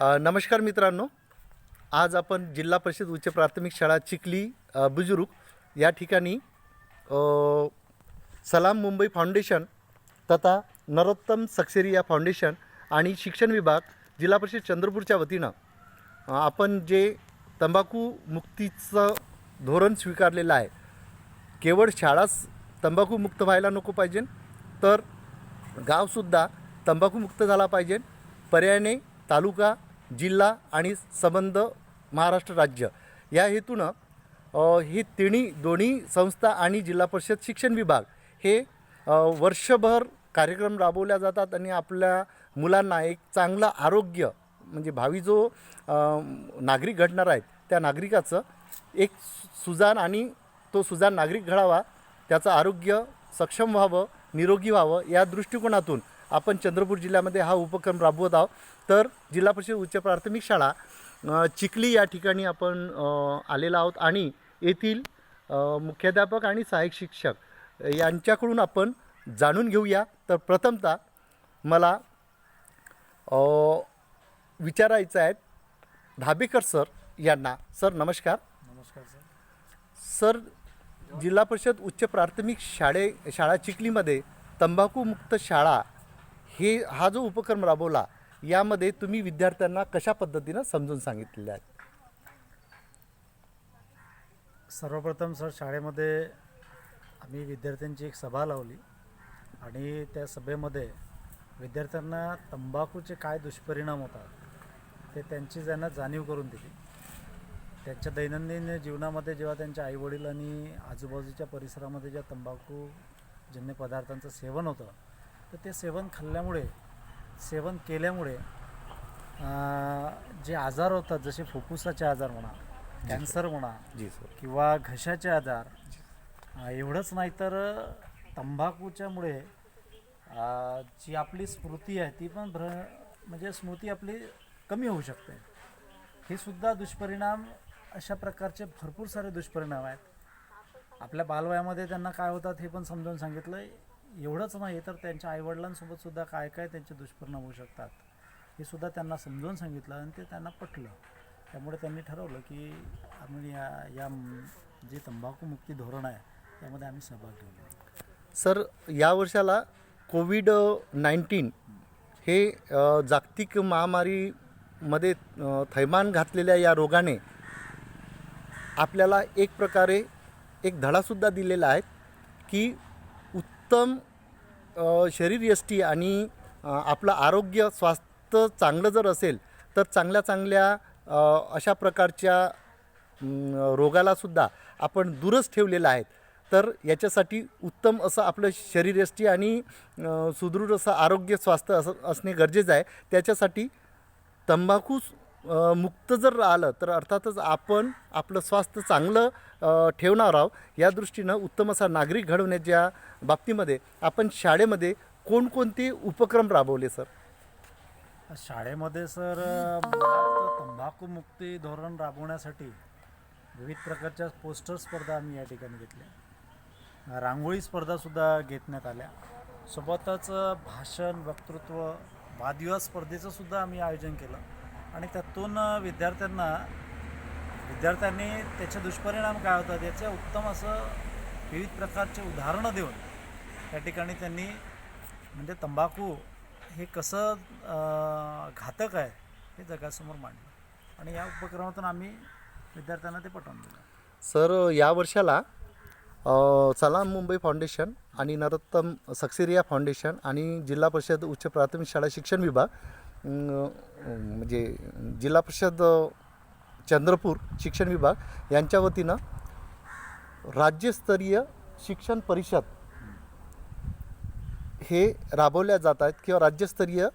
नमस्कार मित्रांनो. आज आपण जिल्हा परिषद उच्च प्राथमिक शाळा चिखली बुजुर्ग या ठिकाणी सलाम मुंबई फाउंडेशन तथा नरोत्तम सक्सेरिया फाउंडेशन आणि शिक्षण विभाग जिल्हा परिषद चंद्रपूरच्या वतीनं आपण जे तंबाखू मुक्तीचं धोरण स्वीकारलेलं आहे केवळ शाळाच तंबाखूमुक्त व्हायला नको पाहिजे तर गावसुद्धा तंबाखूमुक्त झाला पाहिजे पर्यायाने तालुका जिल्हा आणि संबंध महाराष्ट्र राज्य. या हेतूनं ही हे तिन्ही दोन्ही संस्था आणि जिल्हा परिषद शिक्षण विभाग हे वर्षभर कार्यक्रम राबवल्या जातात आणि आपल्या मुलांना एक चांगलं आरोग्य म्हणजे भावी जो नागरिक घडणार आहेत त्या नागरिकाचं एक सुजान आणि तो सुजान नागरिक घडावा त्याचं आरोग्य सक्षम व्हावं निरोगी व्हावं या दृष्टिकोनातून आपण चंद्रपूर जिल्ह्यामध्ये हा उपक्रम राबवत आहोत. तर जिल्हा परिषद उच्च प्राथमिक शाळा चिखली या ठिकाणी आपण आलेलो आहोत आणि येथील मुख्याध्यापक आणि सहाय्यक शिक्षक यांच्याकडून आपण जाणून घेऊया. तर प्रथमतः मला विचारायचं आहे धाबेकर सर यांना. सर नमस्कार. नमस्कार सर. सर जिल्हा परिषद उच्च प्राथमिक शाळे शाळा चिखलीमध्ये तंबाखूमुक्त शाळा हे हा जो उपक्रम राबवला यामध्ये तुम्ही विद्यार्थ्यांना कशा पद्धतीनं समजून सांगितलेले आहे? सर्वप्रथम सर शाळेमध्ये आम्ही विद्यार्थ्यांची एक सभा लावली आणि त्या सभेमध्ये विद्यार्थ्यांना तंबाखूचे काय दुष्परिणाम होतात ते त्यांची ज्यांना जाणीव करून दिली. त्यांच्या दैनंदिन जीवनामध्ये जेव्हा त्यांच्या आईवडील आणि आजूबाजूच्या परिसरामध्ये ज्या तंबाखूजन्य पदार्थांचं सेवन होतं तर ते सेवन खाल्ल्यामुळे सेवन केल्यामुळे जे आजार होतात जसे फुफ्फुसाचे आजार म्हणा कॅन्सर म्हणा किंवा घशाचे आजार एवढंच नाही तर तंबाखूच्यामुळे जी आपली स्मृती आहे ती पण भ्र म्हणजे स्मृती आपली कमी होऊ शकते. हे सुद्धा दुष्परिणाम अशा प्रकारचे भरपूर सारे दुष्परिणाम आहेत. आपल्या बालवयामध्ये त्यांना काय होतात हे पण समजावून सांगितलं एवढंच नाही तर त्यांच्या आईवडिलांसोबत सुद्धा काय काय त्यांचे दुष्परिणाम होऊ शकतात हे सुद्धा त्यांना समजावून सांगितलं आणि ते त्यांना पटलं. त्यामुळे त्यांनी ठरवलं की आम्ही या या जे जे तंबाखूमुक्ती धोरण आहे त्यामध्ये आम्ही सहभाग घेऊ. सर या वर्षाला कोविड नाईन्टीन हे जागतिक महामारीमध्ये थैमान घातलेल्या या रोगाने आपल्याला एक प्रकारे एक धडासुद्धा दिलेला आहे की उत्तम अ, शरीरयष्टी आणि आपलं आरोग्य स्वास्थ्य चांगलं जर असेल तर चांगल्या चांगल्या अशा प्रकारच्या रोगालासुद्धा आपण दूरच ठेवलेलं आहे तर याच्यासाठी उत्तम असं आपलं शरीरयष्टी आणि सुदृढ असं आरोग्य स्वास्थ्य असं असणे गरजेचं आहे. त्याच्यासाठी तंबाखू मुक्त जर आलं तर अर्थातच आपण आपलं स्वास्थ्य चांगलं ठेवणार आहोत. या दृष्टीनं उत्तम असा नागरिक घडवण्याच्या बाबतीमध्ये आपण शाळेमध्ये कोणकोणते उपक्रम राबवले सर? शाळेमध्ये सर तंबाखू तंबाखूमुक्ती धोरण राबवण्यासाठी विविध प्रकारच्या पोस्टर स्पर्धा आम्ही या ठिकाणी घेतल्या. रांगोळी स्पर्धासुद्धा घेतण्यात आल्या. सोबतच भाषण वक्तृत्व वादविवाद स्पर्धेचं सुद्धा आम्ही आयोजन केलं. आणि त्यातून विद्यार्थ्यांना विद्यार्थ्यांनी त्याचे दुष्परिणाम काय होतात याचे उत्तम असं विविध प्रकारचे उदाहरणं देऊन त्या ठिकाणी त्यांनी म्हणजे तंबाखू हे कसं घातक आहे हे जगासमोर मांडलं. आणि या उपक्रमातून आम्ही विद्यार्थ्यांना ते पटवून दिलं. सर या वर्षाला सलाम मुंबई फाउंडेशन आणि नरोत्तम सक्सेरिया फाउंडेशन आणि जिल्हा परिषद उच्च प्राथमिक शाळा शिक्षण विभाग म्हणजे जिल्हा परिषद चंद्रपूर शिक्षण विभाग यांच्या वतीनं राज्यस्तरीय शिक्षण परिषद हे राबवल्या जात आहेत किंवा राज्यस्तरीय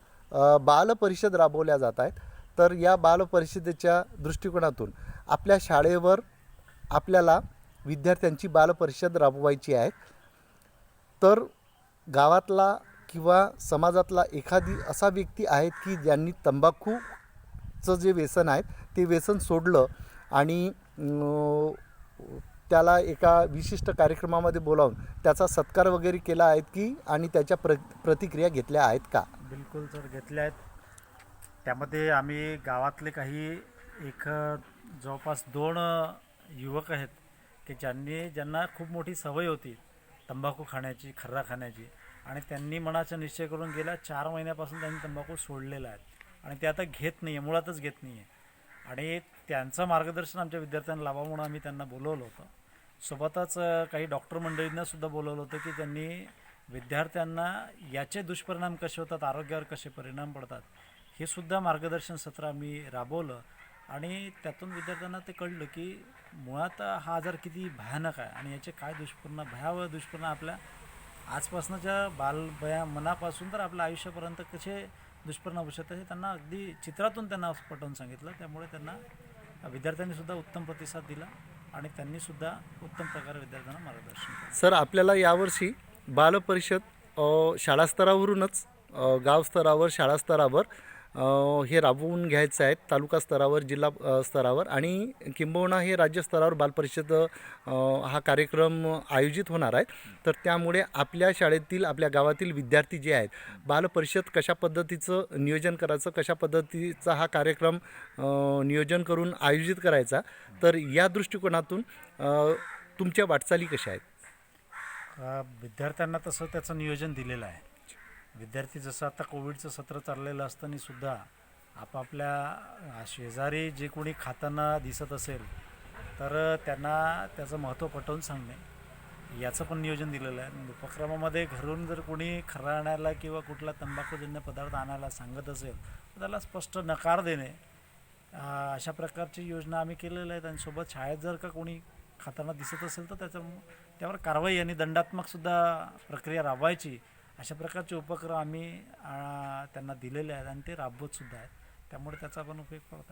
बालपरिषद राबवल्या जात आहेत. तर या बालपरिषदेच्या दृष्टिकोनातून आपल्या शाळेवर आपल्याला विद्यार्थ्यांची बालपरिषद राबवायची आहे. तर गावातला किंवा समाजातला एखादी असा व्यक्ती आहेत की ज्यांनी तंबाखूचं जे व्यसन आहे ते व्यसन सोडलं आणि त्याला एका विशिष्ट कार्यक्रमामध्ये बोलावून त्याचा सत्कार वगैरे केला आहेत की आणि त्याच्या प्र प्रतिक्रिया घेतल्या आहेत का? बिलकुल सर घेतल्या आहेत. त्यामध्ये आम्ही गावातले काही एक जवळपास दोन युवक आहेत की ज्यांनी ज्यांना खूप मोठी सवय होती तंबाखू खाण्याची खर्रा खाण्याची. आणि त्यांनी मनाचा निश्चय करून गेल्या चार महिन्यापासून त्यांनी तंबाखू सोडलेला आहे. आणि ते आता घेत नाही आहे मुळातच घेत नाही आहे आणि त्यांचं मार्गदर्शन आमच्या विद्यार्थ्यांना लावा म्हणून आम्ही त्यांना बोलवलं होतं. सोबतच काही डॉक्टर मंडळींनासुद्धा बोलवलं होतं की त्यांनी विद्यार्थ्यांना याचे दुष्परिणाम कसे होतात आरोग्यावर कसे परिणाम पडतात हे सुद्धा मार्गदर्शन सत्र आम्ही राबवलं. आणि त्यातून विद्यार्थ्यांना ते कळलं की मुळात हा आजार किती भयानक आहे आणि याचे काय दुष्परिणाम भयावह दुष्परिणाम आपल्या आजपासूनच्या बालवया मनापासून तर आपल्या आयुष्यापर्यंत कसे दुष्परिणाम होऊ शकतात हे त्यांना अगदी चित्रातून त्यांना पटवून सांगितलं. त्यामुळे त्यांना विद्यार्थ्यांनीसुद्धा उत्तम प्रतिसाद दिला आणि त्यांनी सुद्धा उत्तम प्रकारे विद्यार्थ्यांना मार्गदर्शन केलं. सर आपल्याला यावर्षी बालपरिषद शाळास्तरावरूनच शाळा शाळास्तरावर हे राबवून घ्यायचं आहे तालुका स्तरावर जिल्हा स्तरावर आणि किंबहुना हे राज्य स्तरावर बालपरिषद हा कार्यक्रम आयोजित होणार आहे तर त्यामुळे आपल्या शाळेतील आपल्या गावातील विद्यार्थी जे आहेत बालपरिषद कशा पद्धतीचं नियोजन करायचं कशा पद्धतीचा हा कार्यक्रम नियोजन करून आयोजित करायचा तर या दृष्टिकोनातून तुमच्या वाटचाली कशा आहेत? विद्यार्थ्यांना तसं त्याचं नियोजन दिलेलं आहे. विद्यार्थी जसं आता कोविडचं सत्र चाललेलं असतानासुद्धा आपापल्या शेजारी जे कोणी खाताना दिसत असेल तर त्यांना त्याचं महत्त्व पटवून सांगणे. याचं पण नियोजन दिलेलं आहे. म्हणजे उपक्रमामध्ये घरून जर कोणी खरा आणायला किंवा कुठला तंबाखूजन्य पदार्थ आणायला सांगत असेल तर त्याला स्पष्ट नकार देणे. अशा प्रकारची योजना आम्ही केलेल्या आहेत आणि सोबत शाळेत जर का कोणी खाताना दिसत असेल तर त्याच्या त्यावर कारवाई आणि दंडात्मकसुद्धा प्रक्रिया राबवायची. अशा प्रकारचे उपक्रम आम्ही त्यांना दिलेले आहेत आणि ते राबवत सुद्धा आहेत. त्यामुळे त्याचा पण उपयोग करत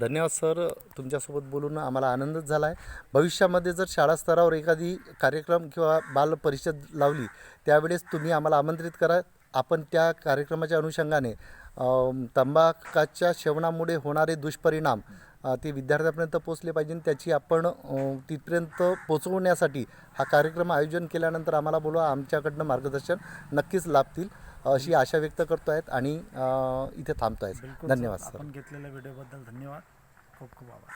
धन्यवाद सर. तुमच्यासोबत बोलून आम्हाला आनंदच झाला आहे भविष्यामध्ये जर शाळा स्तरावर एखादी कार्यक्रम किंवा बाल परिषद लावली त्यावेळेस तुम्ही आम्हाला आमंत्रित करा. आपण त्या कार्यक्रमाच्या अनुषंगाने तंबाखाच्या सेवनामुळे होणारे दुष्परिणाम ते विद्यार्थ्यापर्यंत पोचले पाहिजे त्याची आपण तिथपर्यंत पोचवण्यासाठी हा कार्यक्रम आयोजन केल्यानंतर आम्हाला बोलवा आमच्याकडनं मार्गदर्शन नक्कीच लाभतील अशी आशा व्यक्त करतो आहेत आणि इथे थांबतो आहे बिलकुल धन्यवाद सर. सर. आपण घेतलेल्या व्हिडिओबद्दल धन्यवाद. खूप खूप आभार.